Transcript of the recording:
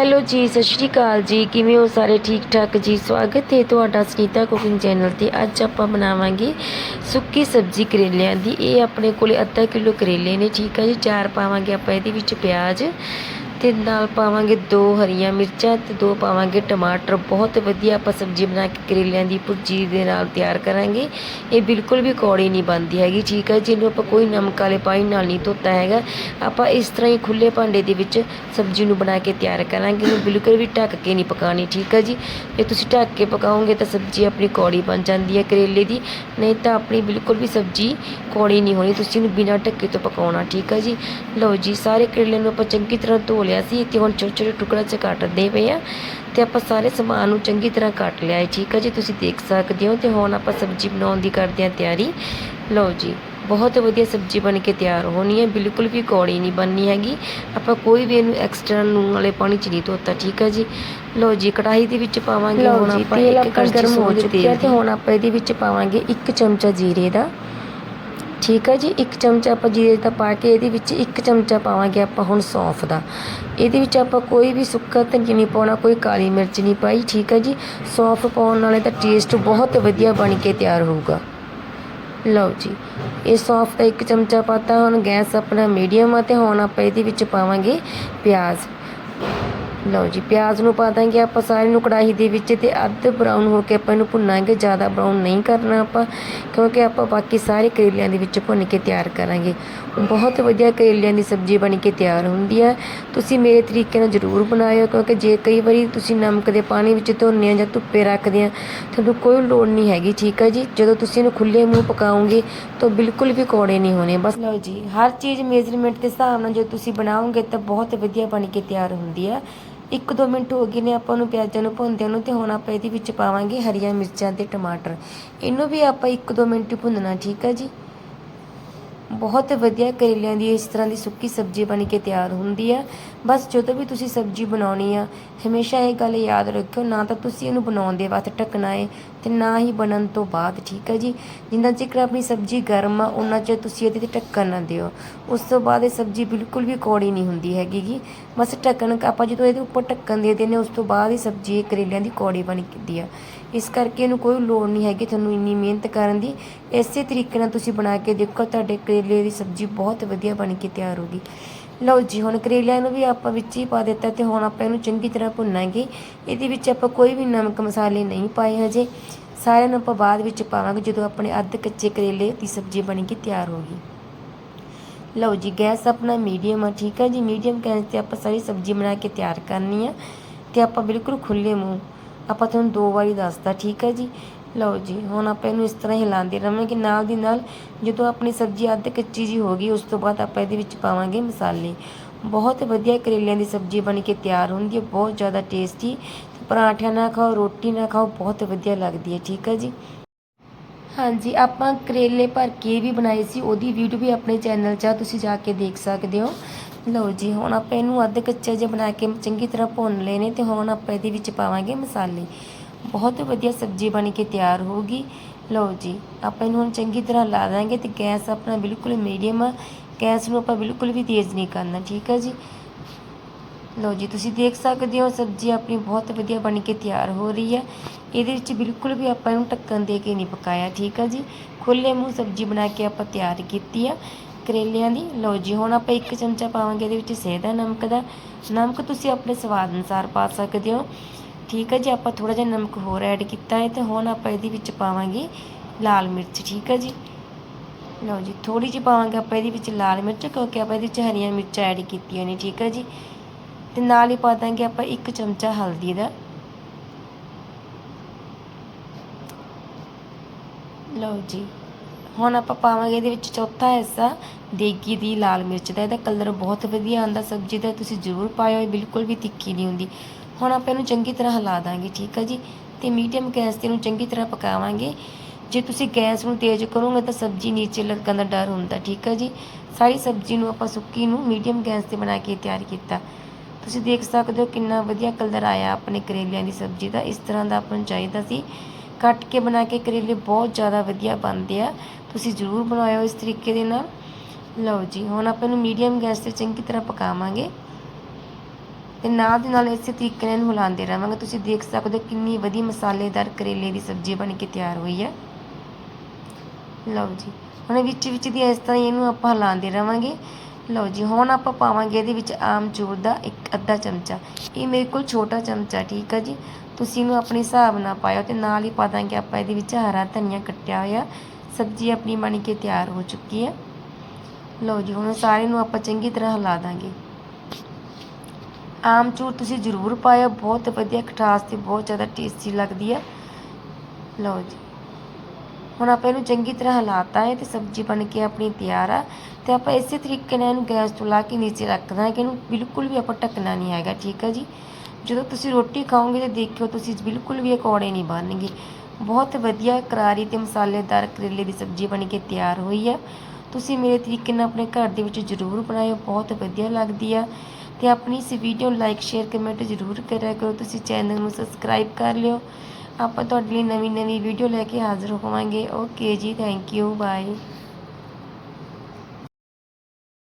Hello ਜੀ, ਸਤਿ ਸ਼੍ਰੀ ਅਕਾਲ ਜੀ। ਕਿਵੇਂ ਹੋ ਸਾਰੇ? ਠੀਕ ਠਾਕ ਜੀ? ਸਵਾਗਤ ਹੈ ਤੁਹਾਡਾ ਸੁਨੀਤਾ ਕੁਕਿੰਗ ਚੈਨਲ ਤੇ। ਅੱਜ ਆਪਾਂ ਬਣਾਵਾਂਗੇ ਸੁੱਕੀ ਸਬਜ਼ੀ ਕਰੇਲਿਆਂ ਦੀ। ਇਹ ਆਪਣੇ ਕੋਲੇ ਅੱਧਾ ਕਿਲੋ ਕਰੇਲੇ ਨੇ, ਠੀਕ ਆ ਜੀ? ਚਾਰ ਪਾਵਾਂਗੇ ਆਪਾਂ ਇਹਦੇ ਵਿੱਚ ਪਿਆਜ਼। ਤੇ ਨਾਲ ਪਾਵਾਂਗੇ ਦੋ ਹਰੀਆਂ ਮਿਰਚਾਂ ਤੇ ਦੋ ਪਾਵਾਂਗੇ ਟਮਾਟਰ। ਬਹੁਤ ਵਧੀਆ ਆਪਾਂ ਸਬਜ਼ੀ ਬਣਾ ਕੇ ਕਰੇਲਿਆਂ ਦੀ ਭੁਰਜੀ ਦੇ ਨਾਲ ਤਿਆਰ ਕਰਾਂਗੇ। ਇਹ ਬਿਲਕੁਲ ਵੀ ਕੌੜੀ ਨਹੀਂ ਬਣਦੀ ਹੈਗੀ, ਠੀਕ ਹੈ। ਜਿਹਨੂੰ ਆਪਾਂ ਕੋਈ ਨਮਕ ਵਾਲੇ ਪਾਣੀ ਨਾਲ ਨਹੀਂ ਧੋਤਾ ਹੈਗਾ। ਆਪਾਂ ਇਸ ਤਰ੍ਹਾਂ ਹੀ ਖੁੱਲੇ ਭਾਂਡੇ ਦੇ ਵਿੱਚ ਸਬਜ਼ੀ ਨੂੰ ਬਣਾ ਕੇ ਤਿਆਰ ਕਰਾਂਗੇ। ਇਹਨੂੰ ਬਿਲਕੁਲ ਵੀ ਢੱਕ ਕੇ ਨਹੀਂ ਪਕਾਣੀ ਠੀਕ ਹੈ ਜੀ। ਜੇ ਤੁਸੀਂ ਢੱਕ ਕੇ ਪਕਾਓਗੇ ਤਾਂ ਸਬਜ਼ੀ ਆਪਣੀ ਕੌੜੀ ਬਣ ਜਾਂਦੀ ਹੈ ਕਰੇਲੇ ਦੀ। ਨਹੀਂ ਤਾਂ ਆਪਣੀ ਬਿਲਕੁਲ ਵੀ ਸਬਜ਼ੀ ਕੌੜੀ ਨਹੀਂ ਹੋਣੀ। ਤੁਸੀਂ ਇਹਨੂੰ ਬਿਨਾਂ ਢੱਕੇ ਤੋਂ ਪਕਾਉਣਾ, ਠੀਕ ਹੈ ਜੀ। ਲਓ ਜੀ, ਸਾਰੇ ਕਰੇਲੇ ਨੂੰ ਆਪਾਂ ਚੰਗੀ ਤਰ੍ਹਾਂ ਧੋ ਲਿਆ ਸੀ ਤੇ ਹੁਣ ਛੋਟੇ ਛੋਟੇ ਟੁਕੜਿਆਂ 'ਚ ਕੱਟਦੇ ਪਏ ਆ ਤੇ ਆਪਾਂ ਸਾਰੇ ਸਮਾਨ ਨੂੰ ਚੰਗੀ ਤਰ੍ਹਾਂ ਕੱਟ ਲਿਆ ਹੈ। ਠੀਕ ਹੈ ਜੀ ਤੁਸੀਂ ਦੇਖ ਸਕਦੇ ਹੋ ਤੇ ਹੁਣ ਆਪਾਂ ਸਬਜ਼ੀ ਬਣਾਉਣ ਦੀ ਕਰਦੇ ਹਾਂ ਤਿਆਰੀ। ਲਓ ਜੀ ਬਹੁਤ ਵਧੀਆ ਸਬਜ਼ੀ ਬਣ ਕੇ ਤਿਆਰ ਹੋਣੀ ਹੈ ਬਿਲਕੁਲ ਵੀ ਕੌੜੀ ਨਹੀਂ ਬਣਨੀ ਹੈਗੀ। ਆਪਾਂ ਕੋਈ ਵੀ ਇਹਨੂੰ ਐਕਸਟਰਾ ਨੂਣ ਵਾਲੇ ਪਾਣੀ 'ਚ ਨਹੀਂ ਧੋਤਾ ਠੀਕ ਹੈ ਜੀ। ਲਓ ਜੀ ਕੜਾਹੀ ਦੇ ਵਿੱਚ ਪਾਵਾਂਗੇ ਹੁਣ ਆਪਾਂ ਇੱਕ ਕੜਛੀ ਗਰਮ ਹੋ ਸੌਂਫ ਚੁੱਕਿਆ ਤੇ ਹੁਣ ਆਪਾਂ ਇਹਦੇ ਵਿੱਚ ਪਾਵਾਂਗੇ ਇੱਕ ਚਮਚਾ ਜੀਰੇ ਦਾ। ਠੀਕ ਹੈ ਜੀ, ਇੱਕ ਚਮਚਾ ਆਪਾਂ ਜੀਰੇ ਦਾ ਪਾ ਕੇ ਇਹਦੇ ਵਿੱਚ ਇੱਕ ਚਮਚਾ ਪਾਵਾਂਗੇ ਆਪਾਂ ਹੁਣ ਸੌਂਫ ਦਾ। ਇਹਦੇ ਵਿੱਚ ਆਪਾਂ ਕੋਈ ਵੀ ਸੁੱਕਾ ਧਨੀਆ ਨਹੀਂ ਪਾਉਣਾ, ਕੋਈ ਕਾਲੀ ਮਿਰਚ ਨਹੀਂ ਪਾਈ, ਠੀਕ ਹੈ ਜੀ। ਸੌਂਫ ਪਾਉਣ ਨਾਲ ਇਹਦਾ ਟੇਸਟ ਬਹੁਤ ਵਧੀਆ ਬਣ ਕੇ ਤਿਆਰ ਹੋਊਗਾ। ਲਓ ਜੀ, ਇਹ ਸੌਂਫ ਦਾ ਇੱਕ ਚਮਚਾ ਪਾਤਾ, ਹੁਣ ਗੈਸ ਆਪਣਾ ਮੀਡੀਅਮ ਆ ਤੇ ਹੁਣ ਆਪਾਂ ਇਹਦੇ ਵਿੱਚ ਪਾਵਾਂਗੇ ਪਿਆਜ਼। ਲਓ ਜੀ, ਪਿਆਜ਼ ਨੂੰ ਪਾ ਦਾਂਗੇ ਆਪਾਂ ਸਾਰੇ ਨੂੰ ਕੜਾਹੀ ਦੇ ਵਿੱਚ ਤੇ ਅੱਧ ਬਰਾਊਨ ਹੋ ਕੇ ਆਪਾਂ ਇਹਨੂੰ ਭੁੰਨਾਂਗੇ, ਜ਼ਿਆਦਾ ਬਰਾਊਨ ਨਹੀਂ ਕਰਨਾ ਆਪਾਂ, ਕਿਉਂਕਿ ਆਪਾਂ ਬਾਕੀ ਸਾਰੇ ਕਰੇਲਿਆਂ ਦੇ ਵਿੱਚ ਭੁੰਨ ਕੇ ਤਿਆਰ ਕਰਾਂਗੇ। ਬਹੁਤ ਵਧੀਆ ਕਰੇਲਿਆਂ ਦੀ ਸਬਜ਼ੀ ਬਣ ਕੇ ਤਿਆਰ ਹੁੰਦੀ ਹੈ। ਤੁਸੀਂ ਮੇਰੇ ਤਰੀਕੇ ਨਾਲ ਜ਼ਰੂਰ ਬਣਾਇਓ, ਕਿਉਂਕਿ ਜੇ ਕਈ ਵਾਰੀ ਤੁਸੀਂ ਨਮਕ ਦੇ ਪਾਣੀ ਵਿੱਚ ਧੋਨੇ ਆ ਜਾਂ ਧੁੱਪੇ ਰੱਖਦੇ ਆ, ਤੁਹਾਨੂੰ ਕੋਈ ਲੋੜ ਨਹੀਂ ਹੈਗੀ, ਠੀਕ ਹੈ ਜੀ? ਜਦੋਂ ਤੁਸੀਂ ਇਹਨੂੰ ਖੁੱਲੇ ਮੂੰਹ ਪਕਾਓਗੇ, ਤਾਂ ਬਿਲਕੁਲ ਵੀ ਕੌੜੇ ਨਹੀਂ ਹੋਣੇ, ਬਸ। ਲਓ ਜੀ, ਹਰ ਚੀਜ਼ ਮੇਜ਼ਰਮੈਂਟ ਦੇ ਹਿਸਾਬ ਨਾਲ ਜੇ ਤੁਸੀਂ ਬਣਾਓਗੇ, ਤਾਂ ਬਹੁਤ ਵਧੀਆ ਬਣ ਕੇ ਤਿਆਰ ਹੁੰਦੀ ਹੈ। ਇੱਕ ਦੋ ਮਿੰਟ ਹੋ ਗਏ ਨੇ, ਆਪਾਂ ਨੂੰ ਪਿਆਜ਼ਾਂ ਨੂੰ ਭੁੰਨਦਿਆਂ ਨੂੰ ਤੇ ਹੁਣ ਆਪਾਂ ਇਹਦੇ ਵਿੱਚ ਪਾਵਾਂਗੇ ਹਰੀਆਂ ਮਿਰਚਾਂ ਤੇ ਟਮਾਟਰ। ਇਹਨੂੰ ਵੀ ਆਪਾਂ ਇੱਕ ਦੋ ਮਿੰਟ ਭੁੰਨਣਾ, ਠੀਕ ਆ ਜੀ? ਬਹੁਤ ਵਧੀਆ ਕਰੇਲਿਆਂ ਦੀ ਇਸ ਤਰ੍ਹਾਂ ਦੀ ਸੁੱਕੀ ਸਬਜ਼ੀ ਬਣ ਕੇ ਤਿਆਰ ਹੁੰਦੀ ਆ। ਬਸ ਜਦੋਂ ਵੀ ਤੁਸੀਂ ਸਬਜ਼ੀ ਬਣਾਉਣੀ ਆ ਹਮੇਸ਼ਾ ਇਹ ਗੱਲ ਯਾਦ ਰੱਖਿਓ ਨਾ ਤਾਂ ਤੁਸੀਂ ਇਹਨੂੰ ਬਣਾਉਣ ਦੇ ਵਕਤ ਢੱਕਣਾ ਹੈ ਤੇ ਨਾ ਹੀ ਬਣਨ ਤੋਂ ਬਾਅਦ ਠੀਕ ਹੈ ਜੀ? ਜਿੰਨਾ ਚਿਰ ਆਪਣੀ ਸਬਜ਼ੀ ਗਰਮ ਆ ਉਹਨਾਂ ਚਿਰ ਤੁਸੀਂ ਇਹਦੇ ਤੇ ਢੱਕਣ ਨਾ ਦਿਓ। ਉਸ ਤੋਂ ਬਾਅਦ ਇਹ ਸਬਜ਼ੀ ਬਿਲਕੁਲ ਵੀ ਕੌੜੀ ਨਹੀਂ ਹੁੰਦੀ ਹੈਗੀ ਗੀ। ਬਸ ਢੱਕਣ ਆਪਾਂ ਜਦੋਂ ਇਹਦੇ ਉੱਪਰ ਢੱਕਣ ਦੇ ਦਿੰਦੇ ਹਾਂ, ਉਸ ਤੋਂ ਬਾਅਦ ਹੀ ਸਬਜ਼ੀ ਇਹ ਕਰੇਲਿਆਂ ਦੀ ਕੌੜੀ ਬਣ ਜਾਂਦੀ ਆ। ਇਸ ਕਰਕੇ ਇਹਨੂੰ ਕੋਈ ਲੋੜ ਨਹੀਂ ਹੈਗੀ ਤੁਹਾਨੂੰ ਇੰਨੀ ਮਿਹਨਤ ਕਰਨ ਦੀ। ਇਸੇ ਤਰੀਕੇ ਨਾਲ ਤੁਸੀਂ ਬਣਾ ਕੇ ਦੇਖੋ, ਤੁਹਾਡੇ ਕਰੇਲੇ ਦੀ ਸਬਜ਼ੀ ਬਹੁਤ ਵਧੀਆ ਬਣ ਕੇ ਤਿਆਰ ਹੋਗੀ ਲਓ ਜੀ, ਹੁਣ ਕਰੇਲਿਆਂ ਨੂੰ ਵੀ ਆਪਾਂ ਵਿੱਚ ਹੀ ਪਾ ਦਿੱਤਾ ਤੇ ਹੁਣ ਆਪਾਂ ਇਹਨੂੰ ਚੰਗੀ ਤਰ੍ਹਾਂ ਭੁੰਨਾਂਗੇ। ਇਹਦੇ ਵਿੱਚ ਆਪਾਂ ਕੋਈ ਵੀ ਨਮਕ ਮਸਾਲੇ ਨਹੀਂ ਪਾਏ ਹਜੇ। ਸਾਰਿਆਂ ਨੂੰ ਆਪਾਂ ਬਾਅਦ ਵਿੱਚ ਪਾਵਾਂਗੇ ਜਦੋਂ ਆਪਣੇ ਅੱਧ ਕੱਚੇ ਕਰੇਲੇ ਦੀ ਸਬਜ਼ੀ ਬਣ ਕੇ ਤਿਆਰ ਹੋਗੀ ਲਓ ਜੀ, ਗੈਸ ਆਪਣਾ ਮੀਡੀਅਮ ਆ, ਠੀਕ ਹੈ ਜੀ? ਮੀਡੀਅਮ ਗੈਸ ਤੇ ਆਪਾਂ ਸਾਰੀ ਸਬਜ਼ੀ ਬਣਾ ਕੇ ਤਿਆਰ ਕਰਨੀ ਆ ਤੇ ਆਪਾਂ ਬਿਲਕੁਲ ਖੁੱਲੇ ਮੂੰਹ ਆਪਾਂ ਤੁਹਾਨੂੰ ਦੋ ਵਾਰੀ ਦੱਸਦਾ ਠੀਕ ਹੈ ਜੀ? ਲਓ ਜੀ, ਹੁਣ ਆਪਾਂ ਇਹਨੂੰ ਇਸ ਤਰ੍ਹਾਂ ਹਿਲਾਉਂਦੇ ਰਹਾਂਗੇ, ਨਾਲ ਦੀ ਨਾਲ ਜਦੋਂ ਆਪਣੀ ਸਬਜ਼ੀ ਅੱਧ ਕੱਚੀ ਜੀ ਹੋ ਗਈ, ਉਸ ਤੋਂ ਬਾਅਦ ਆਪਾਂ ਇਹਦੇ ਵਿੱਚ ਪਾਵਾਂਗੇ ਮਸਾਲੇ। ਬਹੁਤ ਵਧੀਆ ਕਰੇਲਿਆਂ ਦੀ ਸਬਜ਼ੀ ਬਣ ਕੇ ਤਿਆਰ ਹੁੰਦੀ ਹੈ, ਬਹੁਤ ਜ਼ਿਆਦਾ ਟੇਸਟੀ। ਪਰਾਂਠਿਆਂ ਨਾਲ ਖਾਓ, ਰੋਟੀ ਨਾਲ ਖਾਓ, ਬਹੁਤ ਵਧੀਆ ਲੱਗਦੀ ਹੈ, ਠੀਕ ਹੈ ਜੀ? ਹਾਂਜੀ, ਆਪਾਂ ਕਰੇਲੇ ਭਰ ਕੇ ਵੀ ਬਣਾਏ ਸੀ, ਉਹਦੀ ਵੀਡੀਓ ਵੀ ਆਪਣੇ ਚੈਨਲ 'ਚ ਆ, ਤੁਸੀਂ ਜਾ ਕੇ ਦੇਖ ਸਕਦੇ ਹੋ। ਲਓ ਜੀ, ਹੁਣ ਆਪਾਂ ਇਹਨੂੰ ਅੱਧ ਕੱਚਾ ਜਿਹਾ ਬਣਾ ਕੇ ਚੰਗੀ ਤਰ੍ਹਾਂ ਭੁੰਨ ਲਏ ਨੇ ਤੇ ਹੁਣ ਆਪਾਂ ਇਹਦੇ ਵਿੱਚ ਪਾਵਾਂਗੇ ਮਸਾਲੇ। ਬਹੁਤ ਵਧੀਆ ਸਬਜ਼ੀ ਬਣ ਕੇ ਤਿਆਰ ਹੋਊਗੀ। ਲਓ ਜੀ, ਆਪਾਂ ਇਹਨੂੰ ਹੁਣ ਚੰਗੀ ਤਰ੍ਹਾਂ ਲਾ ਦਾਂਗੇ ਤੇ ਗੈਸ ਆਪਣਾ ਬਿਲਕੁਲ ਮੀਡੀਅਮ ਆ। ਗੈਸ ਨੂੰ ਆਪਾਂ ਬਿਲਕੁਲ ਵੀ ਤੇਜ਼ ਨਹੀਂ ਕਰਨਾ, ਠੀਕ ਹੈ ਜੀ? ਲਓ ਜੀ, ਤੁਸੀਂ ਦੇਖ ਸਕਦੇ ਹੋ ਸਬਜ਼ੀ ਆਪਣੀ ਬਹੁਤ ਵਧੀਆ ਬਣ ਕੇ ਤਿਆਰ ਹੋ ਰਹੀ ਹੈ ਇਹਦੇ ਵਿੱਚ ਬਿਲਕੁਲ ਵੀ ਆਪਾਂ ਇਹਨੂੰ ਢੱਕਣ ਦੇ ਕੇ ਨਹੀਂ ਪਕਾਇਆ, ਠੀਕ ਹੈ ਜੀ? ਖੁੱਲੇ ਮੂੰਹ ਸਬਜ਼ੀ ਬਣਾ ਕੇ ਆਪਾਂ ਤਿਆਰ ਕੀਤੀ ਆ। ਕਰੇਲਿਆਂ ਦੀ। ਲਓ ਜੀ, ਹੁਣ ਆਪਾਂ ਇੱਕ ਚਮਚਾ ਪਾਵਾਂਗੇ, ਇਹਦੇ ਵਿੱਚ ਸੇਦਾ ਨਮਕ ਦਾ। ਨਮਕ ਤੁਸੀਂ ਆਪਣੇ ਸਵਾਦ ਅਨੁਸਾਰ ਪਾ ਸਕਦੇ ਹੋ। ਠੀਕ ਹੈ ਜੀ, ਆਪਾਂ ਥੋੜਾ ਜਿਹਾ ਨਮਕ ਹੋਰ ਐਡ ਕੀਤਾ ਹੈ ਤੇ ਹੁਣ ਆਪਾਂ ਇਹਦੇ ਵਿੱਚ ਪਾਵਾਂਗੇ ਲਾਲ ਮਿਰਚ। ਠੀਕ ਹੈ ਜੀ। ਲਓ ਜੀ ਥੋੜੀ ਜਿਹੀ ਪਾਵਾਂਗੇ ਆਪਾਂ ਇਹਦੇ ਵਿੱਚ ਲਾਲ ਮਿਰਚ, ਕਿਉਂਕਿ ਆਪਾਂ ਇਹਦੇ ਵਿੱਚ ਹਰੀਆਂ ਮਿਰਚਾਂ ਐਡ ਕੀਤੀਆਂ ਨੇ। ਠੀਕ ਹੈ ਜੀ। ਤੇ ਨਾਲ ਹੀ ਪਾ ਦਾਂਗੇ ਆਪਾਂ ਇੱਕ ਚਮਚਾ ਹਲਦੀ ਦਾ। ਲਓ ਜੀ। ਹੁਣ ਆਪਾਂ ਪਾਵਾਂਗੇ ਇਹਦੇ ਵਿੱਚ ਚੌਥਾ ਹਿੱਸਾ, ਦੇਗੀ ਦੀ ਲਾਲ ਮਿਰਚ ਦਾ। ਇਹਦਾ ਕਲਰ ਬਹੁਤ ਵਧੀਆ ਆਉਂਦਾ, ਸਬਜ਼ੀ ਦਾ ਤੁਸੀਂ ਜ਼ਰੂਰ ਪਾਇਓ, ਇਹ ਬਿਲਕੁਲ ਵੀ ਤਿੱਖੀ ਨਹੀਂ ਹੁੰਦੀ। ਹੁਣ ਆਪਾਂ ਇਹਨੂੰ ਚੰਗੀ ਤਰ੍ਹਾਂ ਹਿਲਾ ਦਾਂਗੇ, ਠੀਕ ਹੈ ਜੀ? ਤੇ ਮੀਡੀਅਮ ਗੈਸ ਤੇ ਇਹਨੂੰ ਚੰਗੀ ਤਰ੍ਹਾਂ ਪਕਾਵਾਂਗੇ। ਜੇ ਤੁਸੀਂ ਗੈਸ ਨੂੰ ਤੇਜ਼ ਕਰੋਗੇ ਤਾਂ ਸਬਜ਼ੀ ਨੀਚੇ ਲੱਗਣ ਦਾ ਡਰ ਹੁੰਦਾ, ਠੀਕ ਹੈ ਜੀ? ਸਾਰੀ ਸਬਜ਼ੀ ਨੂੰ ਆਪਾਂ ਸੁੱਕੀ ਨੂੰ ਮੀਡੀਅਮ ਗੈਸ ਤੇ ਬਣਾ ਕੇ ਤਿਆਰ ਕੀਤਾ। ਤੁਸੀਂ ਦੇਖ ਸਕਦੇ ਹੋ ਕਿੰਨਾ ਵਧੀਆ ਕਲਰ ਆਇਆ ਆਪਣੇ ਕਰੇਲਿਆਂ ਦੀ ਸਬਜ਼ੀ ਦਾ। ਇਸ ਤਰ੍ਹਾਂ ਦਾ ਆਪਾਂ ਨੂੰ ਚਾਹੀਦਾ ਸੀ। ਕੱਟ ਕੇ ਬਣਾ ਕੇ ਕਰੇਲੇ ਬਹੁਤ ਜ਼ਿਆਦਾ ਵਧੀਆ ਬਣਦੇ ਆ। ਤੁਸੀਂ ਜ਼ਰੂਰ ਬਣਾਇਓ ਇਸ ਤਰੀਕੇ ਦੇ ਨਾਲ। ਲਓ ਜੀ, ਹੁਣ ਆਪਾਂ ਇਹਨੂੰ ਮੀਡੀਅਮ ਗੈਸ ਤੇ ਚੰਗੀ ਤਰ੍ਹਾਂ ਪਕਾਵਾਂਗੇ। ਤੇ ਨਾਲ ਦੀ ਨਾਲ ਇਸੇ ਤਰੀਕੇ ਨਾਲ ਇਹਨੂੰ ਹਿਲਾਉਂਦੇ ਰਹਾਂਗੇ। ਤੁਸੀਂ ਦੇਖ ਸਕਦੇ ਹੋ ਕਿੰਨੀ ਵਧੀਆ ਮਸਾਲੇਦਾਰ ਕਰੇਲੇ ਦੀ ਸਬਜ਼ੀ ਬਣ ਕੇ ਤਿਆਰ ਹੋਈ ਹੈ ਲਓ ਜੀ, ਹੁਣ ਵਿੱਚ ਵਿੱਚ ਦੀ ਇਸ ਤਰ੍ਹਾਂ ਹੀ ਇਹਨੂੰ ਆਪਾਂ ਹਿਲਾਉਂਦੇ ਰਹਾਂਗੇ। ਲਓ ਜੀ, ਹੁਣ ਆਪਾਂ ਪਾਵਾਂਗੇ ਇਹਦੇ ਵਿੱਚ ਆਮਚੂਰ ਦਾ ਇੱਕ ਅੱਧਾ ਚਮਚਾ। ਇਹ ਮੇਰੇ ਕੋਲ ਛੋਟਾ ਚਮਚਾ, ਠੀਕ ਹੈ ਜੀ। ਤੁਸੀਂ ਇਹਨੂੰ ਆਪਣੇ ਹਿਸਾਬ ਨਾਲ ਪਾਇਓ ਤੇ ਨਾਲ ਹੀ ਪਾ ਦਾਂਗੇ ਆਪਾਂ ਇਹਦੇ ਵਿੱਚ ਹਰਾ ਧਨੀਆ ਕੱਟਿਆ ਹੋਇਆ। ਸਬਜ਼ੀ ਆਪਣੀ ਬਣ ਕੇ ਤਿਆਰ ਹੋ ਚੁੱਕੀ ਹੈ। ਲਓ ਜੀ, ਹੁਣ ਸਾਰੇ ਨੂੰ ਆਪਾਂ ਚੰਗੀ ਤਰ੍ਹਾਂ ਹਿਲਾ ਦਾਂਗੇ। ਆਮਚੂਰ ਤੁਸੀਂ ਜ਼ਰੂਰ ਪਾਇਓ, ਬਹੁਤ ਵਧੀਆ, ਖਟਾਸ ਤੇ ਬਹੁਤ ਜ਼ਿਆਦਾ ਟੇਸਟੀ ਲੱਗਦੀ ਹੈ। ਲਓ ਜੀ, ਹੁਣ ਆਪਾਂ ਇਹਨੂੰ ਚੰਗੀ ਤਰ੍ਹਾਂ ਹਿਲਾਤਾ ਹੈ ਤੇ ਸਬਜ਼ੀ ਬਣ ਕੇ ਆਪਣੀ ਤਿਆਰ ਆ। ਤੇ ਆਪਾਂ ਇਸੇ ਤਰੀਕੇ ਨਾਲ ਇਹਨੂੰ ਗੈਸ ਤੋਂ ਲਾ ਕੇ ਨੀਚੇ ਰੱਖਣਾ ਹੈ ਕਿ ਇਹਨੂੰ ਬਿਲਕੁਲ ਵੀ ਆਪਾਂ ਢੱਕਣਾ ਨਹੀਂ ਹੈਗਾ, ਠੀਕ ਹੈ ਜੀ? ਜਦੋਂ ਤੁਸੀਂ ਰੋਟੀ ਖਾਓਗੇ ਤਾਂ ਦੇਖਿਓ ਤੁਸੀਂ ਬਿਲਕੁਲ ਵੀ ਅਕੌੜੇ ਨਹੀਂ ਬਣਨਗੇ। ਬਹੁਤ ਵਧੀਆ ਕਰਾਰੀ ਤੇ ਮਸਾਲੇਦਾਰ ਕਰੇਲੇ ਦੀ ਸਬਜ਼ੀ ਬਣ ਕੇ ਤਿਆਰ ਹੋਈ ਹੈ ਤੁਸੀਂ ਮੇਰੇ ਤਰੀਕੇ ਨਾਲ ਆਪਣੇ ਘਰ ਦੇ ਵਿੱਚ ਜ਼ਰੂਰ ਬਣਾਇਓ, ਬਹੁਤ ਵਧੀਆ ਲੱਗਦੀ ਆ। ਤੇ ਆਪਣੀ ਇਸ ਵੀਡੀਓ ਲਾਈਕ ਸ਼ੇਅਰ ਕਮੈਂਟ ਜ਼ਰੂਰ ਕਰਿਆ ਕਰੋ। ਤੁਸੀਂ ਚੈਨਲ ਨੂੰ ਸਬਸਕ੍ਰਾਈਬ ਕਰ ਲਿਓ। ਆਪਾਂ ਤੁਹਾਡੇ ਲਈ ਨਵੀਂ ਨਵੀਂ ਵੀਡੀਓ ਲੈ ਕੇ ਹਾਜ਼ਰ ਹੋਵਾਂਗੇ। ਓਕੇ ਜੀ ਥੈਂਕ ਯੂ ਬਾਏ